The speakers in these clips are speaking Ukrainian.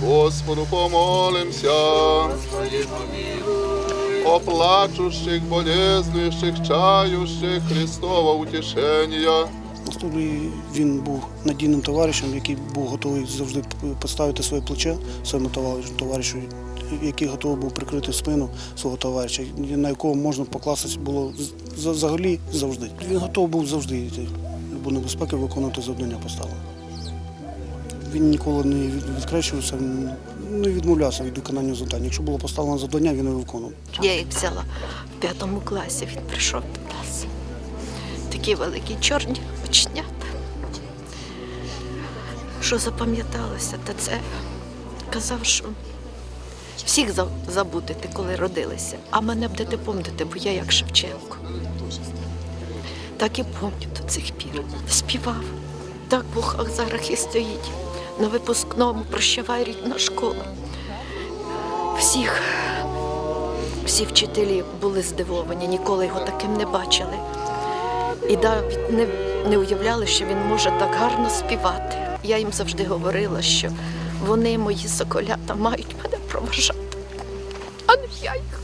Господу помолимся. О плачущих, чающих Христова утішення. Наступний він був надійним товаришем, який був готовий завжди поставити своє плече своєму товаришу, який готовий був прикрити спину свого товариша, на якого можна покластися було взагалі завжди. Він готовий був завжди йти любу небезпеку виконувати завдання поставлене. Він ніколи не від- відкрещувався, не відмовлявся від виконання завдань. Якщо було поставлено завдання, він його виконував. Я їх взяла в п'ятому класі, він прийшов до нас. Такі великі чорні очнята. Що запам'яталося, та це казав, що всіх за- забудете, коли родилися, а мене будете пам'ятати, бо я як Шевченко. Так і пам'ятаю до цих пір. Співав. Так в ухах зараз і стоїть. На випускному прощавай рідна школа. Всіх всі вчителі були здивовані, ніколи його таким не бачили. І навіть не, не уявляли, що він може так гарно співати. Я їм завжди говорила, що вони, мої соколята, мають мене проважати, а не я їх.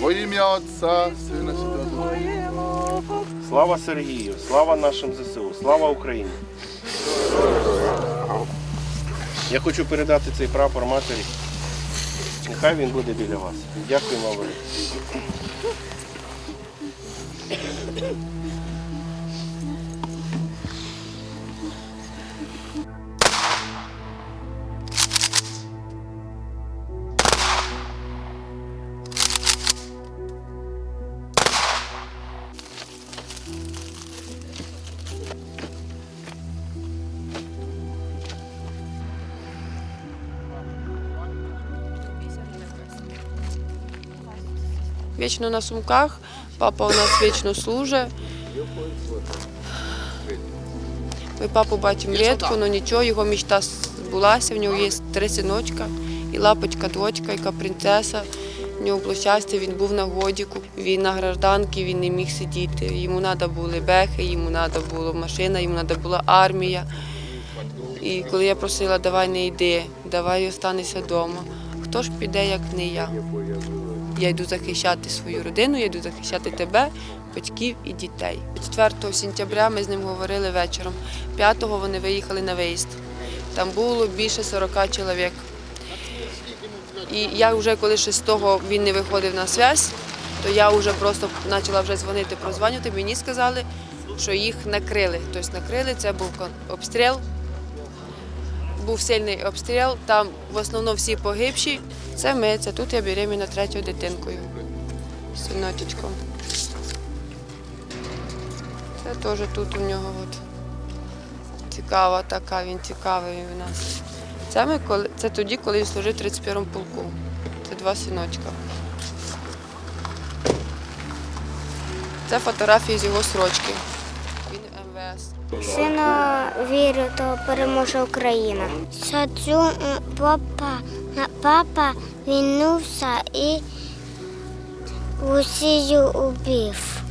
Во ім'я Отця, Сина. Слава Сергію, слава нашим ЗСУ, слава Україні. Я хочу передати цей прапор матері. Нехай він буде біля вас. Дякую велике. Вічно на сумках, папа у нас вічно служить. Ми папу бачимо рідко, але нічого, його мечта збулася, в нього є три синочка і лапочка, дочка, яка принцеса. В нього було щастя, він був на годіку, він на гражданці, він не міг сидіти. Йому треба були бехи, йому треба була машина, йому треба була армія. І коли я просила, давай не йди, давай останешся вдома. Хто ж піде, як не я? Я йду захищати свою родину, я йду захищати тебе, батьків і дітей. 4 сентября ми з ним говорили вечором. 5-го вони виїхали на виїзд. Там було більше 40 чоловік. І я вже коли 6-го він не виходив на зв'язь, то я вже просто почала вже дзвонити, прозванювати. Мені сказали, що їх накрили. Тобто накрили, це був обстріл. Був сильний обстріл, там в основному всі погибші. Це ми, це тут я беременна третьою дитинкою. Синочечком. Це теж тут у нього от. Цікава така, він цікавий у нас. Це, ми, це тоді, коли він служив в 31-му полку. Це два синочка. Це фотографії з його срочки. Він МВС. Сина вірю, то переможе Україна. Саджу папа, на- папа вінувся і усію убив.